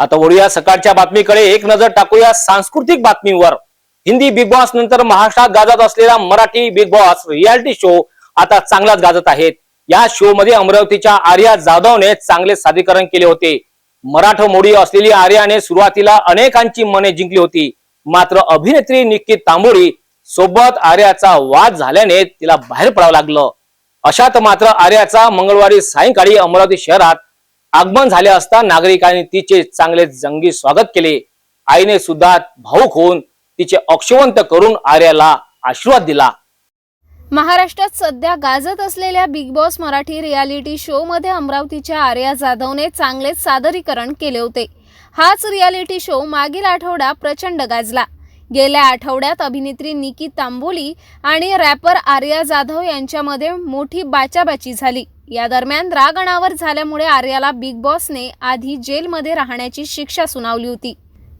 आता वळूया सकाळच्या बातमीकडे. एक नजर टाकूया सांस्कृतिक बातमीवर. हिंदी बिग बॉस नंतर महाराष्ट्रात गाजत असलेला Marathi Bigg Boss reality show आता चांगलाच गाजत आहेत. या शो मध्ये अमरावतीच्या आर्या जाधवने चांगले सादरीकरण केले होते. मराठ मोडी असलेली आर्याने सुरुवातीला अनेकांची मने जिंकली होती. मात्र अभिनेत्री निक्की तांबोळी सोबत आर्याचा वाद झाल्याने तिला बाहेर पडावं लागलं. अशात मात्र आर्याचा मंगळवारी सायंकाळी अमरावती शहरात आगमन झाले असता नागरिकांनी तिचे चांगले जंगी स्वागत केले. आईने सुद्धा भाऊक होऊन तिचे अक्षवंत करून आर्याला आशीर्वाद दिला. महाराष्ट्रात सध्या गाजत असलेल्या Bigg Boss Marathi reality show मध्ये अमरावतीच्या आर्या जाधवने चांगलेच सादरीकरण केले होते. हाच रियालिटी शो मागील आठवडा प्रचंड गाजला. गेल्या आठवड्यात अभिनेत्री निकी तांबोली आणि रॅपर आर्या जाधव यांच्यामध्ये मोठी बाचाबाची झाली. या दरम्यान राग अनावर झाल्यामुळे आर्याला बिग बॉसने आधी जेलमध्ये राहण्याची शिक्षा सुनावली होती.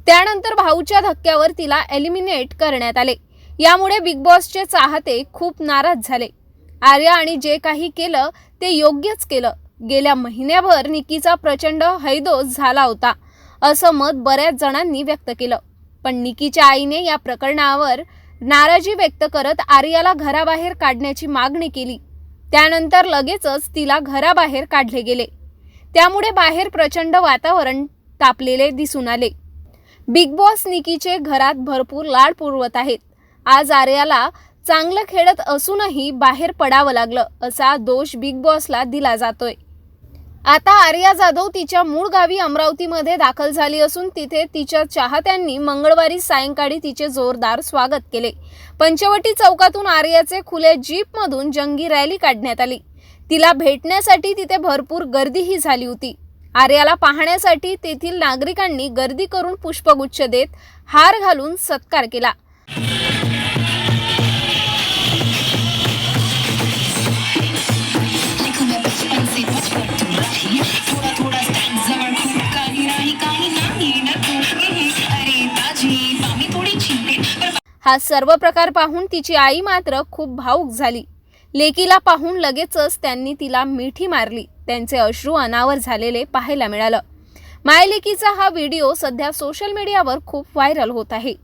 त्यानंतर भाऊच्या धक्क्यावर तिला एलिमिनेट करण्यात आले. यामुळे बिग बॉसचे चाहते खूप नाराज झाले. आर्या आणि जे काही केलं ते योग्यच केलं. गेल्या महिन्याभर निकीचा प्रचंड हैदोस झाला होता असं मत बऱ्याच जणांनी व्यक्त केलं. पण निकीच्या आईने या प्रकरणावर नाराजी व्यक्त करत आर्याला घराबाहेर काढण्याची मागणी केली. त्यानंतर लगेचच तिला घराबाहेर काढले गेले. त्यामुळे बाहेर प्रचंड वातावरण तापलेले दिसून आले. बिग बॉस निकीचे घरात भरपूर लाड पुरवत आहेत. आज आर्याला चांगलं खेळत असूनही बाहेर पडावं लागलं असा दोष बिग बॉसला दिला जातोय. आता आर्या जाधव तिच्या मूळ गावी अमरावतीमध्ये दाखल झाली असून तिथे तिच्या चाहत्यांनी मंगळवारी सायंकाळी तिचे जोरदार स्वागत केले. पंचवटी चौकातून आर्याचे खुले जीपमधून जंगी रॅली काढण्यात आली. तिला भेटण्यासाठी तिथे भरपूर गर्दीही झाली होती. आर्याला पाहण्यासाठी तेथील नागरिकांनी गर्दी करून पुष्पगुच्छ देत हार घालून सत्कार केला. हा सर्व प्रकार पाहून तिची आई मात्र खूप भावूक झाली. लेकीला पाहून लगेचच त्यांनी तिला मिठी मारली. त्यांचे अश्रू अनावर झालेले पाहायला मिळालं. मायलेकीचा हा व्हिडिओ सध्या सोशल मीडियावर खूप व्हायरल होत आहे.